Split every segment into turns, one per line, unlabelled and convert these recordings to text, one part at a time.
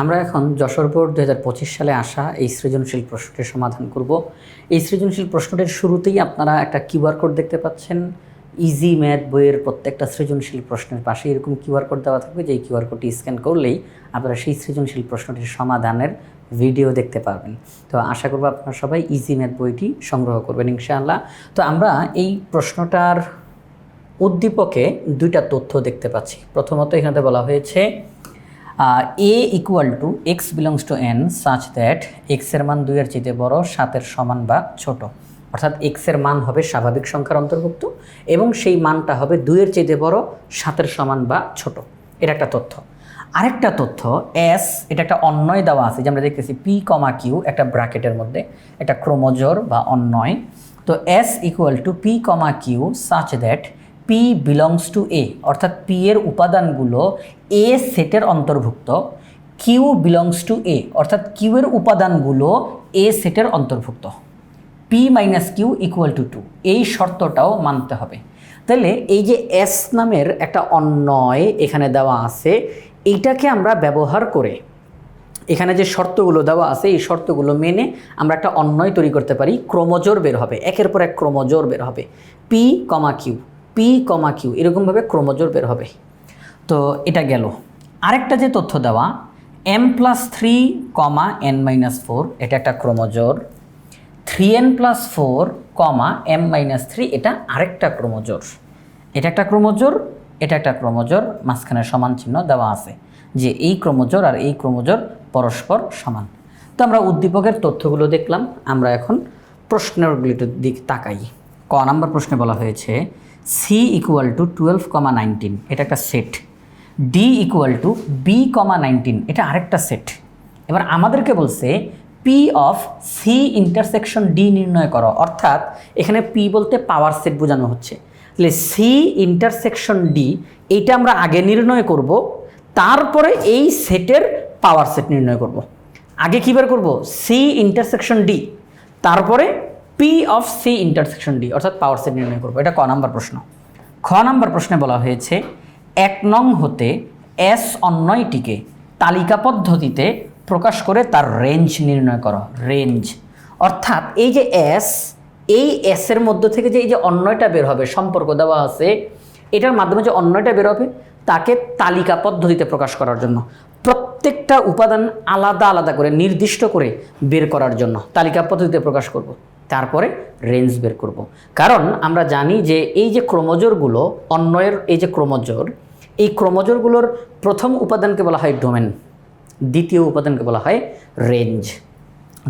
আমরা এখন যশোর বোর্ড দু হাজার পঁচিশ সালে আসা এই সৃজনশীল প্রশ্নটির সমাধান করব। এই সৃজনশীল প্রশ্নটির শুরুতেই আপনারা একটা কিউআর কোড দেখতে পাচ্ছেন। ইজি ম্যাথ বইয়ের প্রত্যেকটা সৃজনশীল প্রশ্নের পাশে এরকম কিউআর কোড দেওয়া থাকবে যে এই কিউআর কোডটি স্ক্যান করলেই আপনারা সেই সৃজনশীল প্রশ্নটির সমাধানের ভিডিও দেখতে পারবেন তো আশা করব আপনারা সবাই ইজি ম্যাথ বইটি সংগ্রহ করবেন ইনশাআল্লাহ। তো আমরা এই প্রশ্নটার উদ্দীপকে দুইটা তথ্য দেখতে পাচ্ছি। প্রথমত এখানে বলা হয়েছে A equal to x belongs to N such that এক্সের মান দুইয়ের চেয়ে বড় সাতের সমান বা ছোট। অর্থাৎ এক্সের মান হবে স্বাভাবিক সংখ্যার অন্তর্ভুক্ত এবং সেই মানটা হবে দুইয়ের চেয়ে বড় সাতের সমান বা ছোট। এটা একটা তথ্য। আরেকটা তথ্য এস এটা একটা অন্যয় দেওয়া আছে, যে আমরা দেখতেছি পি কমা কিউ একটা ব্র্যাকেটের মধ্যে, একটা ক্রোমোজোর বা অন্যয় তো S equal to p comma q such that p belongs to A অর্থাৎ পি এর উপাদানগুলো এ সেটের অন্তর্ভুক্ত কিউ বিলংস টু এ অর্থাৎ কিউ এর উপাদানগুলো এ সেটের অন্তর্ভুক্ত। P minus q equal to two এই শর্তটাও মানতে হবে। তাহলে এই যে এস নামের একটা অন্যয় এখানে দেওয়া আছে, এইটাকে আমরা ব্যবহার করে এখানে যে শর্তগুলো দেওয়া আছে, এই শর্তগুলো মেনে আমরা একটা অন্যয় তৈরি করতে পারি, ক্রোমোজোর বের হবে, একের পর এক ক্রোমোজোর বের হবে। P comma q p comma q এরকমভাবে ক্রোমোজোর বের হবে। তো এটা গেল। আরেকটা যে তথ্য দেওয়া m plus three comma n minus four এটা একটা ক্রোমোজোর। Three n plus four comma m minus three এটা আরেকটা ক্রোমোজোর। এটা একটা ক্রোমোজোর, এটা একটা ক্রোমোজোর, মাঝখানে সমান চিহ্ন দেওয়া আছে যে এই ক্রোমোজোর আর এই ক্রোমোজোর পরস্পর সমান। তো আমরা উদ্দীপকের তথ্যগুলো দেখলাম, আমরা এখন প্রশ্নগুলির দিক তাকাই। ক নাম্বার প্রশ্নে বলা হয়েছে C equal to twelve comma nineteen এটা একটা set D equal to B comma nineteen এটা আরেকটা সেট এবার আমাদেরকে বলছে P of C intersection D নির্ণয় করো। অর্থাৎ এখানে পি বলতে পাওয়ার সেট বোঝানো হচ্ছে। তাহলে সি ইন্টারসেকশন ডি এইটা আমরা আগে নির্ণয় করব, তারপরে এই সেটের পাওয়ার সেট নির্ণয় করব। আগে কী বের করব? সি ইন্টারসেকশন ডি তারপরে P of C intersection D অর্থাৎ পাওয়ার সেট নির্ণয় করব। এটা ক নাম্বার প্রশ্ন। খ নাম্বার প্রশ্নে বলা হয়েছে এক নং হতে এস অন্যয়টিকে তালিকা পদ্ধতিতে প্রকাশ করে তার রেঞ্জ নির্ণয় করো, রেঞ্জ অর্থাৎ এই যে এস, এই এসের মধ্য থেকে যে এই যে অন্যয়টা বের হবে, সম্পর্ক দেওয়া আছে, এটার মাধ্যমে যে অন্যয়টা বের হবে, তাকে তালিকা পদ্ধতিতে প্রকাশ করার জন্য প্রত্যেকটা উপাদান আলাদা আলাদা করে, নির্দিষ্ট করে বের করার জন্য তালিকা পদ্ধতিতে প্রকাশ করব। তারপরে রেঞ্জ বের করব। কারণ আমরা জানি যে এই যে ক্রোমোজোরগুলো অন্যয়ের এই যে ক্রোমোজোর এই ক্রোমোজোরগুলোর প্রথম উপাদানকে বলা হয় ডোমেন, দ্বিতীয় উপাদানকে বলা হয় রেঞ্জ।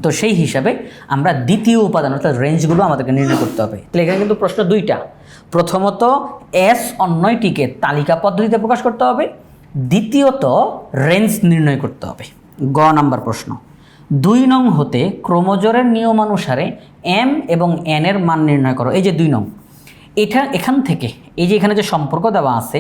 তো সেই হিসাবে আমরা দ্বিতীয় উপাদান, অর্থাৎ রেঞ্জগুলো আমাদেরকে নির্ণয় করতে হবে। তাহলে এখানে কিন্তু প্রশ্ন দুইটা। প্রথমত, এস অন্যয়টিকে তালিকা পদ্ধতিতে প্রকাশ করতে হবে। দ্বিতীয়ত, রেঞ্জ নির্ণয় করতে হবে। গ নাম্বার প্রশ্ন। দুই নং হতে ক্রোমোজোরের নিয়মানুসারে এম এবং এন এর মান নির্ণয় করো। এই যে দুই নং এটা এখান থেকে, এই যে এখানে যে সম্পর্ক দেওয়া আছে,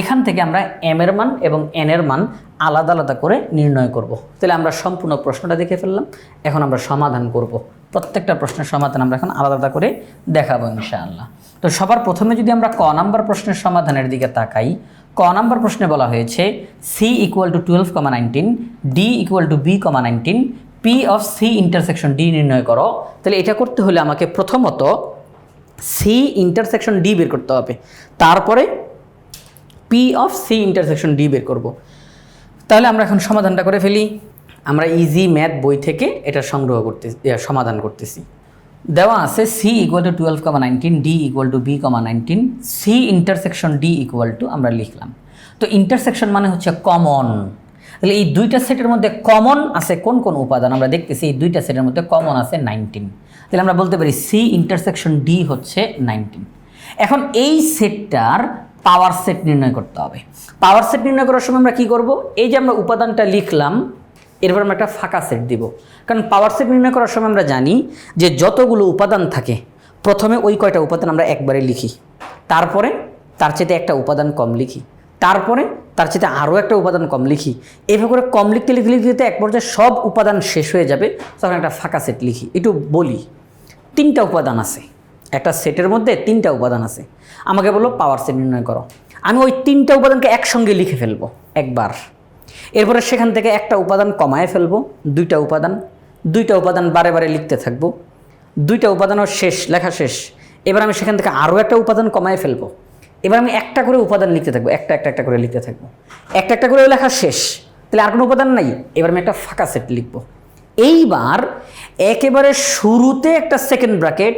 এখান থেকে আমরা এম এর মান এবং এন এর মান আলাদা আলাদা করে নির্ণয় করব। তাহলে আমরা সম্পূর্ণ প্রশ্নটা দেখে ফেললাম, এখন আমরা সমাধান করব। প্রত্যেকটা প্রশ্নের সমাধান আমরা এখন আলাদা আলাদা করে দেখাবো ইনশাআল্লাহ তো সবার প্রথমে যদি আমরা ক নাম্বার প্রশ্নের সমাধানের দিকে তাকাই, ক নাম্বার প্রশ্নে বলা হয়েছে C equal to twelve comma nineteen D equal to B comma nineteen P of C intersection D নির্ণয় করো তাহলে এটা করতে হলে আমাকে প্রথমত সি ইন্টারসেকশন ডি বের করতে হবে। তারপরে P of C intersection D বের করব। তাহলে আমরা এখন সমাধানটা করে ফেলি। আমরা ইজি ম্যাথ বই থেকে এটা সংগ্রহ করতে সমাধান করতেছি। দেওয়া আছে C equal to twelve comma nineteen D equal to B comma nineteen C intersection D equal to আমরা লিখলাম। তো ইন্টারসেকশন মানে হচ্ছে কমন তাহলে এই দুইটা সেটের মধ্যে কমন আছে কোন কোন উপাদান? আমরা দেখতেছি এই দুইটা সেটের মধ্যে কমন আছে নাইনটিন তাহলে আমরা বলতে পারি সি ইন্টারসেকশন ডি হচ্ছে নাইনটিন এখন এই সেটটার পাওয়ার সেট নির্ণয় করতে হবে। পাওয়ার সেট নির্ণয় করার সময় আমরা কি করব? এই যে আমরা উপাদানটা লিখলাম, এরপর আমরা একটা ফাঁকা সেট দিব। কারণ পাওয়ার সেট নির্ণয় করার সময় আমরা জানি যে যতগুলো উপাদান থাকে, প্রথমে ওই কয়টা উপাদান আমরা একবারে লিখি। তারপরে তার চাইতে একটা উপাদান কম লিখি। তারপরে তার চাইতে আরও একটা উপাদান কম লিখি। এভাবে করে কম লিখতে লিখতে লিখতে এক পর্যায়ে সব উপাদান শেষ হয়ে যাবে, তখন একটা ফাঁকা সেট লিখি। একটু বলি, তিনটা উপাদান আছে। একটা সেটের মধ্যে তিনটা উপাদান আছে। আমাকে বলো পাওয়ার সেট নির্ণয় করো। আমি ওই তিনটা উপাদানকে একসঙ্গে লিখে ফেলব, একবার। এরপরে সেখান থেকে একটা উপাদান কমায় ফেলব, দুইটা উপাদান। দুইটা উপাদান বারে বারে লিখতে থাকব। দুইটা উপাদানও শেষ, লেখা শেষ। এবার আমি সেখান থেকে আরও একটা উপাদান কমায় ফেলব। এবার আমি একটা করে উপাদান লিখতে থাকব, একটা একটা একটা করে লিখতে থাকব। একটা একটা করে লেখা শেষ, তাহলে আর কোনো উপাদান নাই। এবার আমি একটা ফাঁকা সেট লিখব। এইবার একেবারে শুরুতে একটা সেকেন্ড ব্র্যাকেট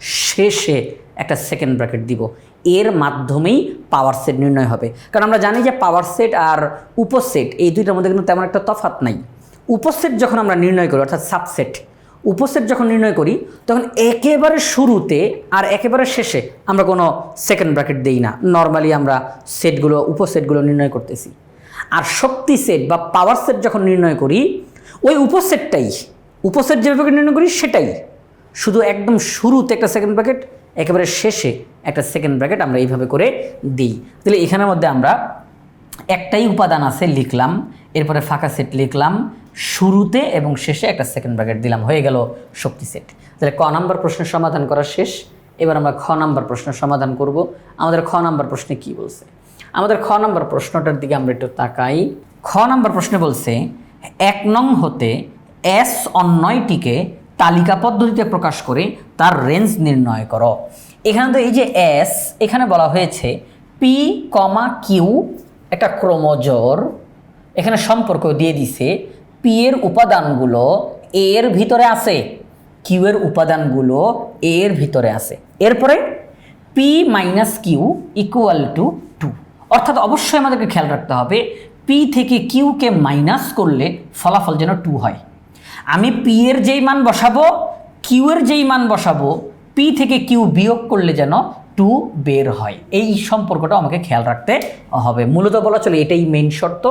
শেষে একটা সেকেন্ড ব্র্যাকেট দিব। এর মাধ্যমেই পাওয়ার সেট নির্ণয় হবে। কারণ আমরা জানি যে পাওয়ার সেট আর উপসেট, এই দুইটার মধ্যে কিন্তু তেমন একটা তফাৎ নাই। উপসেট যখন আমরা নির্ণয় করি, অর্থাৎ সাবসেট উপসেট যখন নির্ণয় করি, তখন একেবারে শুরুতে আর একেবারে শেষে আমরা কোনো সেকেন্ড ব্র্যাকেট দিই না। নর্মালি আমরা সেটগুলো উপসেটগুলো নির্ণয় করতেছি। আর শক্তি সেট বা পাওয়ার সেট যখন নির্ণয় করি, ওই উপসেটটাই উপসেট যেভাবে নির্ণয় করি সেটাই। শুধু একদম শুরুতে একটা সেকেন্ড ব্র্যাকেট একেবারে শেষে একটা সেকেন্ড ব্র্যাকেট আমরা এইভাবে করে দিই। তাহলে এখানের মধ্যে আমরা একটাই উপাদান আছে লিখলাম এরপরে ফাঁকা সেট লিখলাম, শুরুতে এবং শেষে একটা সেকেন্ড ব্র্যাকেট দিলাম, হয়ে গেল শক্তি সেট। তাহলে ক নাম্বার প্রশ্নের সমাধান করা শেষ। এবার আমরা খ নাম্বার প্রশ্নের সমাধান করব। আমাদের খ নাম্বার প্রশ্নে কি বলছে? আমাদের খ নাম্বার প্রশ্নটার দিকে আমরা একটু তাকাই। খ নাম্বার প্রশ্নে বলছে, এক নং হতে এস অন্যয়টিকে তালিকা পদ্ধতিতে প্রকাশ করে তার রেঞ্জ নির্ণয় করো। এখানে তো এই যে এস এখানে বলা হয়েছে পি কমা কিউ একটা ক্রোমোজোর এখানে সম্পর্ক দিয়ে দিছে পি এর উপাদানগুলো এ এর ভিতরে আছে কিউ এর উপাদানগুলো এ এর ভিতরে আছে। এরপরে p minus q equal to two অর্থাৎ অবশ্যই আমাদেরকে খেয়াল রাখতে হবে পি থেকে কিউকে মাইনাস করলে ফলাফল যেন টু হয়। আমি পি এর যেই মান বসাবো কিউ এর যেই মান বসাবো পি থেকে কিউ বিয়োগ করলে যেন টু বের হয়। এই সম্পর্কটা আমাকে খেয়াল রাখতে হবে। মূলত বলা চলে এটাই মেইন শর্ত।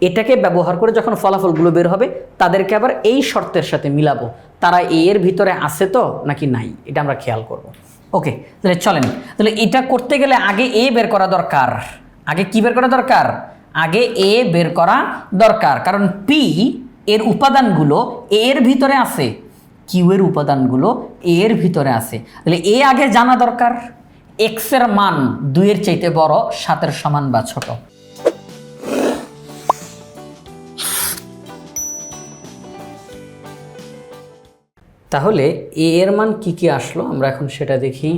এটাকে ব্যবহার করে যখন ফলাফলগুলো বের হবে, তাদেরকে আবার এই শর্তের সাথে মিলাবো। তারা এ এর ভিতরে আছে তো, নাকি নাই? এটা আমরা খেয়াল করব। ওকে, তাহলে চলেন। তাহলে এটা করতে গেলে আগে এ বের করা দরকার। আগে কি বের করা দরকার? আগে এ বের করা দরকার। কারণ পি এর উপাদানগুলো এর ভিতরে আছে। কিউ এর উপাদানগুলো এর ভিতরে আছে। তাহলে এ আগে জানা দরকার। এক্সের মান দুইয়ের চাইতে বড়, সাতের সমান বা ছোট। তাহলে এ এর মান কি কি আসলো? আমরা এখন সেটা দেখি।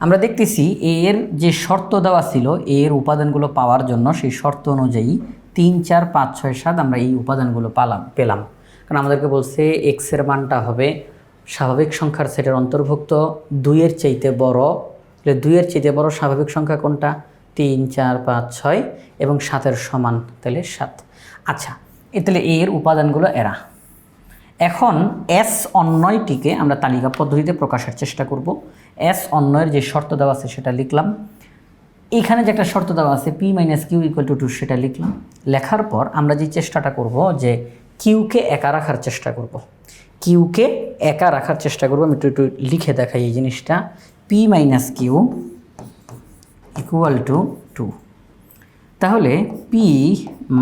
আমরা দেখতেছি এ এর যে শর্ত দেওয়া ছিল এ এর উপাদানগুলো পাওয়ার জন্য সেই শর্ত অনুযায়ী তিন, চার, পাঁচ, ছয়, সাত আমরা এই উপাদানগুলো পালাম, পেলাম। কারণ আমাদেরকে বলছে এক্সের মানটা হবে স্বাভাবিক সংখ্যার সেটের অন্তর্ভুক্ত। দুইয়ের চাইতে বড়, তাহলে দুইয়ের চাইতে বড় স্বাভাবিক সংখ্যা কোনটা? তিন, চার, পাঁচ, ছয় এবং সাতের সমান, তাহলে সাত। আচ্ছা এ তাহলে এর উপাদানগুলো এরা। এখন এস অন্যয়টিকে আমরা তালিকা পদ্ধতিতে প্রকাশের চেষ্টা করব। এস অন্যয়ের যে শর্ত দেওয়া আছে সেটা লিখলাম। এখানে যে একটা শর্ত দেওয়া আছে p minus q equal to two সেটা লিখলাম। লেখার পর আমরা যে চেষ্টাটা করব, যে কিউকে একা রাখার চেষ্টা করব। কিউকে একা রাখার চেষ্টা করব। আমি একটু একটু লিখে দেখাই এই জিনিসটা। P minus q equal to two তাহলে p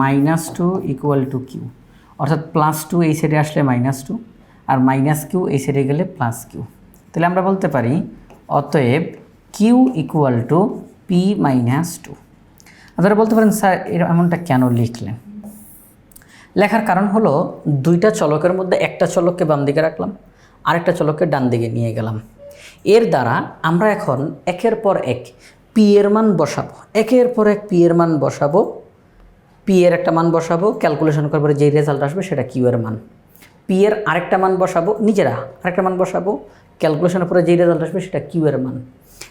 minus two equal to q অর্থাৎ প্লাস টু এই সাইডে আসলে মাইনাস টু আর মাইনাস কিউ এই সাইডে গেলে প্লাস কিউ তাহলে আমরা বলতে পারি, অতএব q equal to p minus two আপনারা বলতে পারেন, স্যার, এর এমনটা কেন লিখলেন? লেখার কারণ হলো, দুইটা চলকের মধ্যে একটা চলককে বাম দিকে রাখলাম, আরেকটা চলককে ডান দিকে নিয়ে গেলাম। এর দ্বারা আমরা এখন একের পর এক পি এর মান বসাবো। একের পর এক পি এর মান বসাবো পি এর একটা মান বসাবো ক্যালকুলেশন করার পরে যেই রেজাল্ট আসবে সেটা কিউ এর মান। পি এর আরেকটা মান বসাবো, নিজেরা আরেকটা মান বসাবো ক্যালকুলেশনের পরে যেই রেজাল্ট আসবে সেটা কিউ এর মান।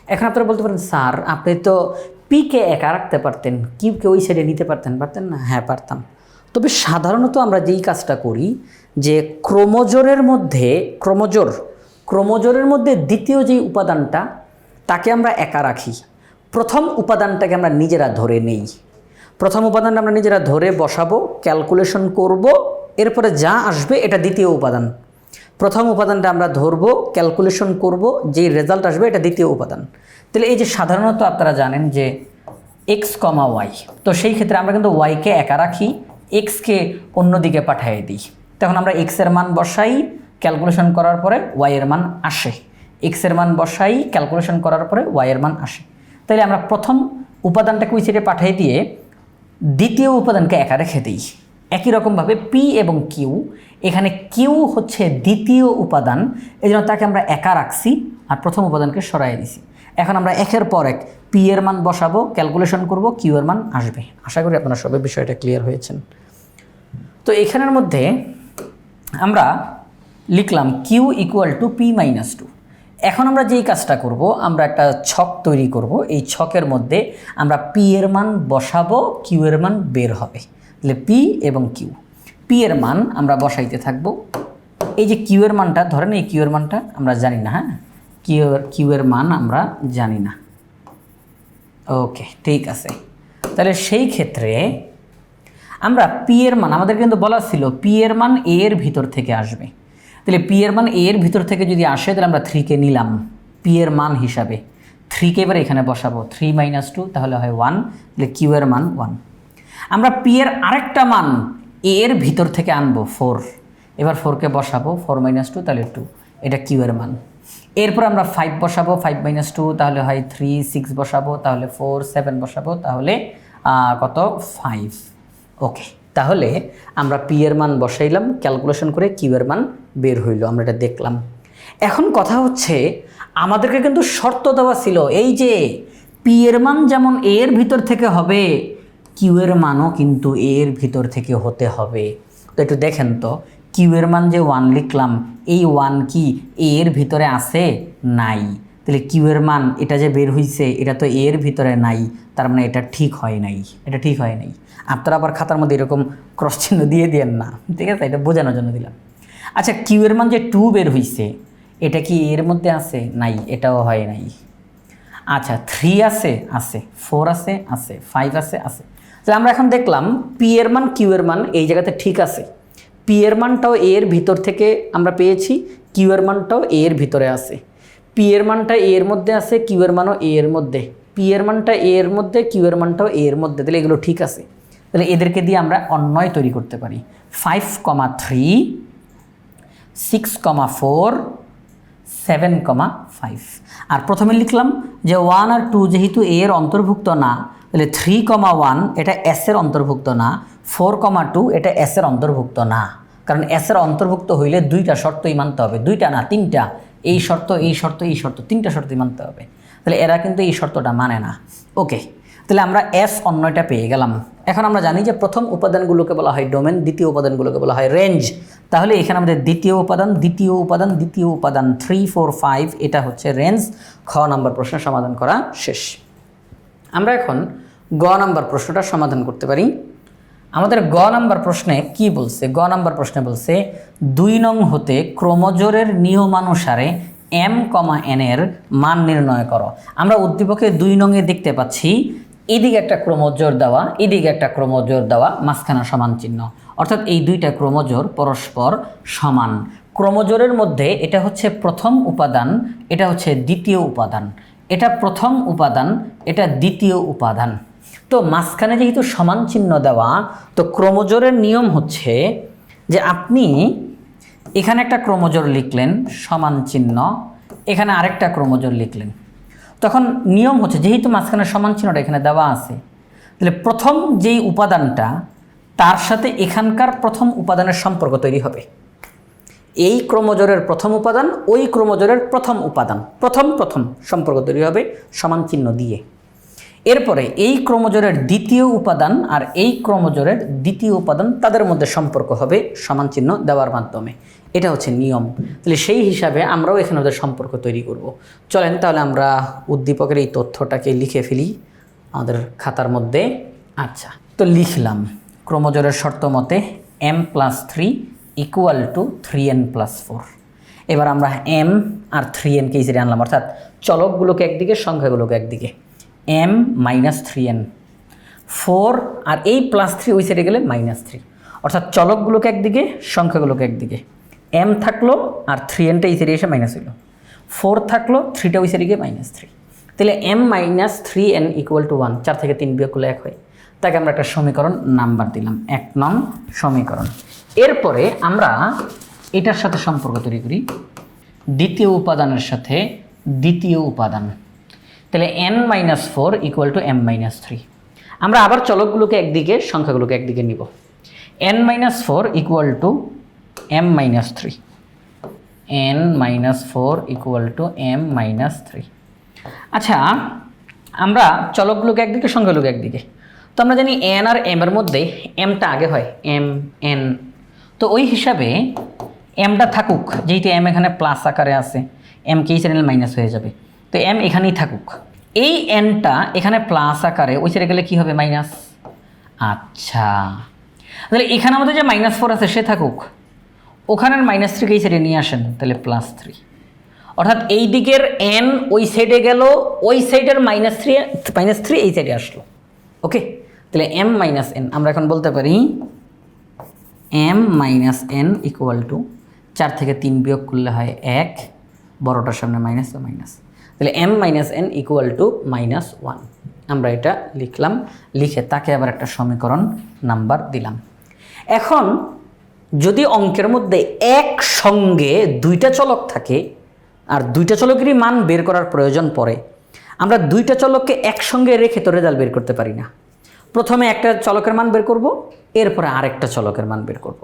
এখন আপনারা বলতে পারেন, স্যার, আপনি তো পিকে একা রাখতে পারতেন কিউকে ওই সাইডে নিতে পারতেন। পারতেন না? হ্যাঁ পারতাম। তবে সাধারণত আমরা যেই কাজটা করি, যে ক্রোমোজোরের মধ্যে, ক্রোমোজোর, ক্রোমোজোরের মধ্যে দ্বিতীয় যেই উপাদানটা, তাকে আমরা একা রাখি। প্রথম উপাদানটাকে আমরা নিজেরা ধরে নেই। প্রথম উপাদানটা আমরা নিজেরা ধরে বসাবো ক্যালকুলেশন করব, এরপরে যা আসবে এটা দ্বিতীয় উপাদান। প্রথম উপাদানটা আমরা ধরবো ক্যালকুলেশন করব, যেই রেজাল্ট আসবে এটা দ্বিতীয় উপাদান। তাহলে এই যে সাধারণত আপনারা জানেন যে এক্স কমা ওয়াই তো সেই ক্ষেত্রে আমরা কিন্তু ওয়াইকে একা রাখি এক্সকে অন্যদিকে পাঠিয়ে দিই। তখন আমরা এক্সের মান বসাই ক্যালকুলেশন করার পরে ওয়াইয়ের মান আসে। এক্সের মান বসাই ক্যালকুলেশন করার পরে ওয়াইয়ের মান আসে। তাহলে আমরা প্রথম উপাদানটাকে সাইডে পাঠিয়ে দিয়ে দ্বিতীয় উপাদানকে একা রেখে দিই। একই রকমভাবে পি এবং কিউ এখানে কিউ হচ্ছে দ্বিতীয় উপাদান এই জন্য তাকে আমরা একা রাখছি আর প্রথম উপাদানকে সরাই দিছি। এখন আমরা একের পর এক পি এর মান বসাবো ক্যালকুলেশন করব কিউ এর মান আসবে। আশা করি আপনারা সবাই বিষয়টা ক্লিয়ার হয়েছেন। তো এখানের মধ্যে আমরা লিখলাম q equal to p minus two এখন আমরা যেই কাজটা করব, আমরা একটা ছক তৈরি করব। এই ছকের মধ্যে আমরা পি এর মান বসাবো কিউ এর মান বের হবে। তাহলে পি এবং কিউ পি এর মান আমরা বসাইতে থাকব। এই যে কিউ এর মানটা, ধরেন এই কিউ এর মানটা আমরা জানি না হ্যাঁ? কিউ কিউ এর মান আমরা জানি না। ওকে ঠিক আছে। তাহলে সেই ক্ষেত্রে আমরা পি এর মান, আমাদের কিন্তু বলা ছিল পি এর মান এ এর ভিতর থেকে আসবে। তাহলে পি এর মান এ এর ভিতর থেকে যদি আসে, তাহলে আমরা থ্রিকে নিলাম। পি এর মান হিসাবে। থ্রিকে এবার এখানে বসাবো। থ্রি মাইনাস টু তাহলে হয় ওয়ান তাহলে কিউ এর মান ওয়ান আমরা পি এর আরেকটা মান এ এর ভিতর থেকে আনব ফোর এবার ফোরকে বসাবো ফোর মাইনাস টু তাহলে টু এটা কিউ এর মান। এরপর আমরা ফাইভ বসাবো ফাইভ মাইনাস টু তাহলে হয় থ্রি সিক্স বসাবো, তাহলে ফোর সেভেন বসাবো, তাহলে কত? ফাইভ ওকে তাহলে আমরা পি এর মান বসাইলাম ক্যালকুলেশন করে কিউ এর মান বের হইল, আমরা এটা দেখলাম। এখন কথা হচ্ছে, আমাদেরকে কিন্তু শর্ত দেওয়া ছিল, এই যে পি এর মান যেমন এ এর ভিতর থেকে হবে কিউ এর মানও কিন্তু এ এর ভিতর থেকে হতে হবে। তো একটু দেখেন তো কিউ এর মান যে ওয়ান লিখলাম, এই ওয়ান কি এ এর ভিতরে আছে? নাই। তাহলে কিউ এর মান, এটা যে বের হইছে, এটা তো এর ভিতরে নাই, তার মানে এটা ঠিক হয় নাই, এটা ঠিক হয় নাই। আপনারা আবার খাতার মধ্যে এরকম ক্রস চিহ্ন দিয়ে দেন না, ঠিক আছে? এটা বোঝানোর জন্য দিলাম। আচ্ছা কিউ এর মান যে টু বের হইছে, এটা কি এর মধ্যে আছে? নাই, এটাও হয় নাই। আচ্ছা থ্রি আছে আছে ফোর আছে আছে ফাইভ আছে আছে। তাহলে আমরা এখন দেখলাম পি এর মান কিউ এর মান এই জায়গাতে ঠিক আছে। পি এর মানটাও এর ভিতর থেকে আমরা পেয়েছি কিউ এর মানটাও এর ভিতরে আছে। পি এর মানটা এর মধ্যে আছে কিউ এর মানও এ এর মধ্যে। পি এর মানটা এ এর মধ্যে কিউ এর মানটাও এ এর মধ্যে। তাহলে এগুলো ঠিক আছে। তাহলে এদেরকে দিয়ে আমরা অন্যয় তৈরি করতে পারি। Five comma three six comma four seven comma five আর প্রথমে লিখলাম যে ওয়ান আর টু যেহেতু এ এর অন্তর্ভুক্ত না, তাহলে থ্রি কমা ওয়ান এটা এস এর অন্তর্ভুক্ত না ফোর কমা টু এটা এস এর অন্তর্ভুক্ত না। কারণ এস এর অন্তর্ভুক্ত হইলে দুইটা শর্তই মানতে হবে। দুইটা না, তিনটা। এই শর্ত এই শর্ত এই শর্ত, তিনটা শর্তই মানতে হবে। তাহলে এরা কিন্তু এই শর্তটা মানে না। ওকে, তাহলে আমরা এস অন্যটা পেয়ে গেলাম। এখন আমরা জানি যে প্রথম উপাদানগুলোকে বলা হয় ডোমেন, দ্বিতীয় উপাদানগুলোকে বলা হয় রেঞ্জ। তাহলে এখানে আমাদের দ্বিতীয় উপাদান দ্বিতীয় উপাদান দ্বিতীয় উপাদান থ্রি ফোর ফাইভ এটা হচ্ছে রেঞ্জ। খ নম্বর প্রশ্নের সমাধান করা শেষ। আমরা এখন গ নাম্বার প্রশ্নটা সমাধান করতে পারি। আমাদের গ নাম্বার প্রশ্নে কি বলছে? গ নাম্বার প্রশ্নে বলছে, দুই নং হতে ক্রমজোরের নিয়মানুসারে এম কমা এন এর মান নির্ণয় করো। আমরা উদ্দীপকে দুই নঙে দেখতে পাচ্ছি, এদিকে একটা ক্রমজোর দেওয়া, এদিকে একটা ক্রমজোর দেওয়া, মাঝখানা সমান চিহ্ন। অর্থাৎ এই দুইটা ক্রমজোর পরস্পর সমান। ক্রমজোরের মধ্যে এটা হচ্ছে প্রথম উপাদান, এটা হচ্ছে দ্বিতীয় উপাদান। এটা প্রথম উপাদান, এটা দ্বিতীয় উপাদান। তো মাঝখানে যেহেতু সমান চিহ্ন দেওয়া, তো ক্রমজোরের নিয়ম হচ্ছে যে আপনি এখানে একটা ক্রমজোর লিখলেন, সমান চিহ্ন, এখানে আরেকটা ক্রমজোর লিখলেন। তখন নিয়ম হচ্ছে, যেহেতু মাঝখানে সমান চিহ্নটা এখানে দেওয়া আছে, তাহলে প্রথম যেই উপাদানটা, তার সাথে এখানকার প্রথম উপাদানের সম্পর্ক তৈরি হবে। এই ক্রমজোরের প্রথম উপাদান, ওই ক্রমজোরের প্রথম উপাদান, প্রথম প্রথম সম্পর্ক তৈরি হবে সমান চিহ্ন দিয়ে। এরপরে এই ক্রমজোরের দ্বিতীয় উপাদান আর এই ক্রমজোরের দ্বিতীয় উপাদান তাদের মধ্যে সম্পর্ক হবে সমান চিহ্ন দেওয়ার মাধ্যমে। এটা হচ্ছে নিয়ম। তাহলে সেই হিসাবে আমরাও এখানে ওদের সম্পর্ক তৈরি করব। চলেন তাহলে আমরা উদ্দীপকের এই তথ্যটাকে লিখে ফেলি আমাদের খাতার মধ্যে। আচ্ছা তো লিখলাম, ক্রমজোরের শর্ত মতে m plus three equal to three n plus four এবার আমরা এম আর থ্রি এনকে সাইডে আনলাম অর্থাৎ চলকগুলোকে একদিকে, সংখ্যাগুলোকে একদিকে। M minus three n four আর এই প্লাস থ্রি ওই সাইডে গেলে মাইনাস থ্রি অর্থাৎ চলকগুলোকে একদিকে, সংখ্যাগুলোকে একদিকে। এম থাকল আর থ্রি এনটা এই সাইডে এসে মাইনাস হইল। ফোর থাকল থ্রিটা ওই সাইডে গিয়ে মাইনাস থ্রি তাহলে m minus three n equal to one চার থেকে তিন বিয়োগ করলে এক হয়। তাকে আমরা একটা সমীকরণ নাম্বার দিলাম। এক নং সমীকরণ। এরপরে আমরা এটার সাথে সম্পর্ক তৈরি করি। দ্বিতীয় উপাদানের সাথে দ্বিতীয় উপাদান। তাহলে n minus four equal to m minus three আমরা আবার চলকগুলোকে একদিকে, সংখ্যাগুলোকে একদিকে নিব। N minus four equal to m minus three n minus four equal to m minus three আচ্ছা আমরা চলকগুলোকে একদিকে, সংখ্যাগুলোকে একদিকে। তো আমরা জানি এন আর এম এর মধ্যে এমটা আগে হয় এম এন তো ওই হিসাবে এমটা থাকুক, যেহেতু এম এখানে প্লাস আকারে আছে এম কে চ্যানেল মাইনাস হয়ে যাবে। তো এম এখানেই থাকুক। এই এনটা এখানে প্লাস আকারে, ওই সাইডে গেলে কী হবে? মাইনাস আচ্ছা। তাহলে এখানে আমাদের যে মাইনাস ফোর আছে, সে থাকুক। ওখানের মাইনাস থ্রিকে এই সাইডে নিয়ে আসেন, তাহলে প্লাস থ্রি অর্থাৎ এই দিকের এন ওই সাইডে গেল, ওই সাইডের মাইনাস থ্রি মাইনাস থ্রি এই সাইডে আসলো। ওকে তাহলে এম মাইনাস এন আমরা এখন বলতে পারি m minus n equal to চার থেকে তিন বিয়োগ করলে হয় এক, বড়টার সামনে মাইনাস তো মাইনাস তাহলে m minus n equal to minus one আমরা এটা লিখলাম, লিখে তাকে আবার একটা সমীকরণ নাম্বার দিলাম। এখন যদি অঙ্কের মধ্যে একসঙ্গে দুইটা চলক থাকে, আর দুইটা চলকেরই মান বের করার প্রয়োজন পড়ে, আমরা দুইটা চলককে একসঙ্গে রেখে তো রেজাল্ট বের করতে পারি না। প্রথমে একটা চলকের মান বের করব, এরপরে আরেকটা চলকের মান বের করব।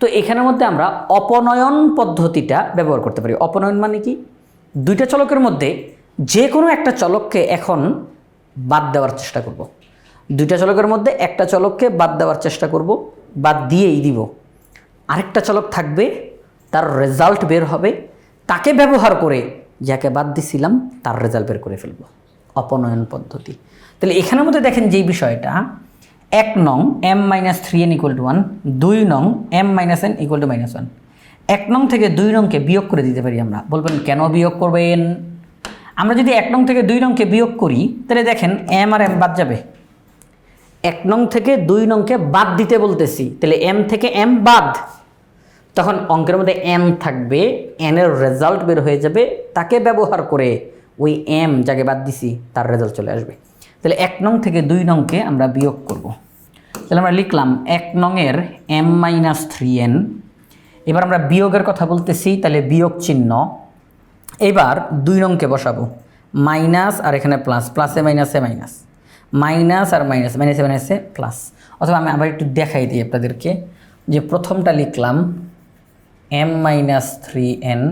তো এখানের মধ্যে আমরা অপনয়ন পদ্ধতিটা ব্যবহার করতে পারি। অপনয়ন মানে কি? দুইটা চলকের মধ্যে যে কোনো একটা চলককে এখন বাদ দেওয়ার চেষ্টা করব। দুইটা চলকের মধ্যে একটা চলককে বাদ দেওয়ার চেষ্টা করব, বাদ দিয়েই দিব। আরেকটা চলক থাকবে, তার রেজাল্ট বের হবে। তাকে ব্যবহার করে যাকে বাদ দিছিলাম, তার রেজাল্ট বের করে ফেলব। অপনয়ন পদ্ধতি। তাহলে এখানের মধ্যে দেখেন যেই বিষয়টা, এক নং m minus three n equal to one দুই নং m minus n equal to minus one এক নং থেকে দুই নংকে বিয়োগ করে দিতে পারি আমরা। বলবেন, কেন বিয়োগ করবেন? আমরা যদি এক নং থেকে দুই নংকে বিয়োগ করি, তাহলে দেখেন এম আর এম বাদ যাবে। এক নং থেকে দুই নংকে বাদ দিতে বলতেছি, তাহলে এম থেকে এম বাদ। তখন অঙ্কের মধ্যে এম থাকবে এনের রেজাল্ট বের হয়ে যাবে তাকে ব্যবহার করে ওই এম যাকে বাদ দিছি, তার রেজাল্ট চলে আসবে। তাহলে এক নং থেকে দুই নংকে আমরা বিয়োগ করব। তাহলে আমরা লিখলাম এক নংয়ের এম মাইনাস থ্রি এন। এবার আমরা বিয়োগের কথা বলতেছি, তাহলে বিয়োগ চিহ্ন এবার দুই নংকে বসাবো। মাইনাস আর এখানে প্লাস, প্লাসে মাইনাসে মাইনাস। মাইনাস আর মাইনাস, মাইনাসে মাইনাসে প্লাস। অথবা আমি আবার একটু দেখাই দিই আপনাদেরকে যে প্রথমটা লিখলাম এম মাইনাস থ্রি এন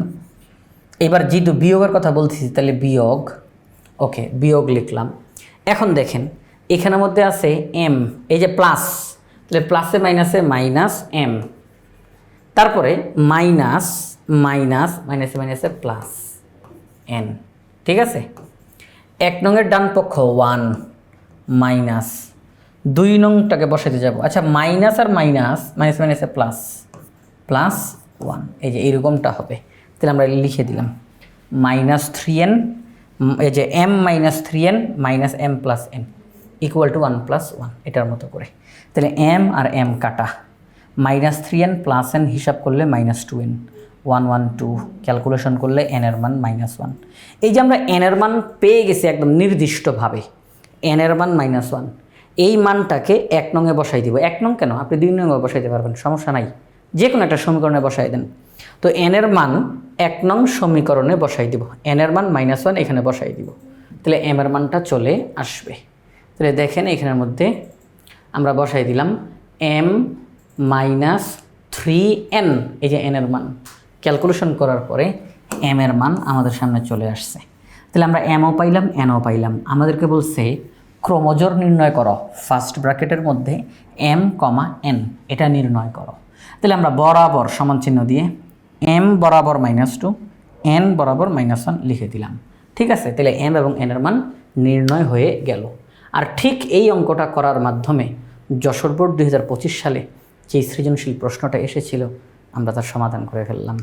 এবার যেহেতু বিয়োগের কথা বলতেছি, তাহলে বিয়োগ ওকে বিয়োগ লিখলাম। এখন দেখেন, এখানের মধ্যে আছে এম এই যে প্লাস তাহলে প্লাসে মাইনাসে মাইনাস এম তারপরে মাইনাস মাইনাস মাইনাসে মাইনাসে প্লাস এন, ঠিক আছে? এক নংয়ের ডান পক্ষ, ওয়ান, মাইনাস। দুই নংটাকে বসাতে যাব। আচ্ছা মাইনাস আর মাইনাস মাইনাস, মাইনাসে প্লাস প্লাস ওয়ান। এই যে এইরকমটা হবে। তাহলে আমরা লিখে দিলাম। মাইনাস থ্রি এন, এই যে m minus three n, minus m plus n, equal to one plus one, এটার মতো করে। তাহলে এম আর এম কাটা। Minus three n plus n হিসাব করলে minus two n. One one two calculation করলে এন এর মান মাইনাস ওয়ান এই যে আমরা এন এর মান পেয়ে গেছি একদম নির্দিষ্টভাবে এন এর মান মাইনাস ওয়ান এই মানটাকে এক নঙে বসাই দিব। এক নং কেন? আপনি দুই নঙে বসাইতে পারবেন, সমস্যা নাই। যে কোনো একটা সমীকরণে বসাই দেন। তো এন এর মান এক নং সমীকরণে বসাই দিব। এন এর মান মাইনাস ওয়ান এখানে বসাই দিব। তাহলে এম এর মানটা চলে আসবে। তাহলে দেখেন এখানের মধ্যে আমরা বসাই দিলাম এম মাইনাস থ্রি এন এই যে এন এর মান। ক্যালকুলেশন করার পরে এম এর মান আমাদের সামনে চলে আসছে। তাহলে আমরা এমও পাইলাম এনও পাইলাম। আমাদেরকে বলছে, ক্রোমোজোর নির্ণয় করো। ফার্স্ট ব্র্যাকেটের মধ্যে এম কমা এন এটা নির্ণয় করো। তাহলে আমরা বরাবর সমান চিহ্ন দিয়ে এম বরাবর মাইনাস টু এন বরাবর মাইনাস ওয়ান লিখে দিলাম। ঠিক আছে? তাহলে এম এবং এনের মান নির্ণয় হয়ে গেল। আর ঠিক এই অঙ্কটা করার মাধ্যমে যশোর বোর্ড দুই হাজার পঁচিশ সালে যে সৃজনশীল প্রশ্নটা এসেছিল আমরা তার সমাধান করে ফেললাম।